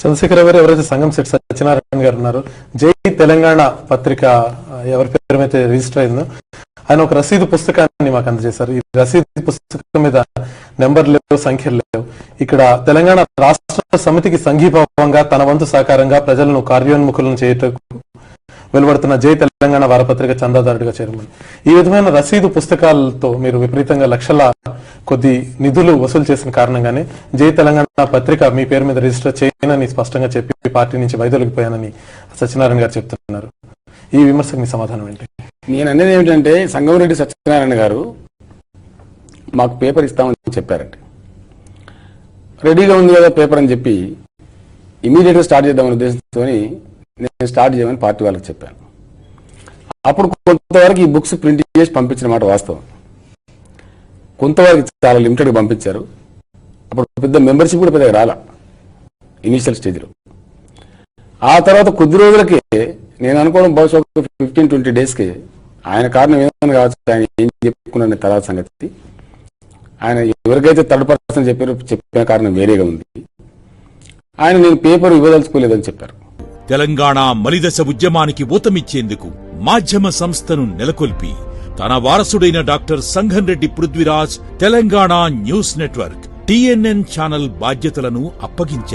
చంద్రశేఖర గారు ఎవరైతే సంఘం సెట్ సత్యనారాయణ గారు ఉన్నారు జై తెలంగాణ పత్రిక ఎవరి పేరు అయితే రిజిస్టర్ అయిందో ఆయన ఒక రసీదు పుస్తకాన్ని మాకు అందజేశారు. ఈ రసీదు పుస్తకం మీద నెంబర్ లేవు సంఖ్యలు లేవు. ఇక్కడ తెలంగాణ రాష్ట్ర సమితికి సంఘీభావంగా తన వంతు సహకారంగా ప్రజలను కార్యోన్ముఖులను చేయటకు వెలువడుతున్న జై తెలంగాణ వారపత్రిక చందాదారుడిగా చేరమని. ఈ విధమైన రసీదు పుస్తకాలతో మీరు విపరీతంగా లక్షల కొద్ది నిధులు వసూలు చేసిన కారణంగానే జై తెలంగాణ పత్రిక మీ పేరు మీద రిజిస్టర్ చేయనని స్పష్టంగా చెప్పి పార్టీ నుంచి వైదొలిగిపోయానని సత్యనారాయణ గారు చెప్తున్నారు. ఈ విమర్శకు మీ సమాధానం ఏంటి? నేను అనేది ఏమిటంటే సంగమరెడ్డి సత్యనారాయణ గారు మాకు పేపర్ ఇస్తామని చెప్పారండి. రెడీగా ఉంది కదా పేపర్ అని చెప్పి ఇమీడియట్గా స్టార్ట్ చేద్దామనే ఉద్దేశంతో నేను స్టార్ట్ చేయమని పార్టీ వాళ్ళకి చెప్పాను. అప్పుడు కొంతవరకు ఈ బుక్స్ ప్రింట్ చేసి పంపించిన మాట వాస్తవం. కొంతవరకు చాలా లిమిటెడ్గా పంపించారు. అప్పుడు పెద్ద మెంబర్షిప్ కూడా పెద్దగా రాలా ఇనిషియల్ స్టేజ్లో. ఆ తర్వాత కొద్ది రోజులకే నేను అనుకోవడం బహుశా ఒక ఫిఫ్టీన్ ట్వంటీ డేస్కి ఆయన కారణం ఏమైనా కావచ్చు ఆయన ఏం చెప్పుకున్నాను తర్వాత సంగతి. ఆయన ఎవరికైతే థర్డ్ పర్సన్ చెప్పారో చెప్పిన కారణం వేరేగా ఉంది. ఆయన నేను పేపర్ ఇవ్వదలుచుకోలేదని చెప్పారు. తెలంగాణ మలిదశ ఉద్యమానికి ఊతమిచ్చేందుకు మాధ్యమ సంస్థను నెలకొల్పి తన వారసుడైన doctor Sanghan Reddy Prithviraj Telangana news network TNN channel బాధ్యతలను అప్పగించారు.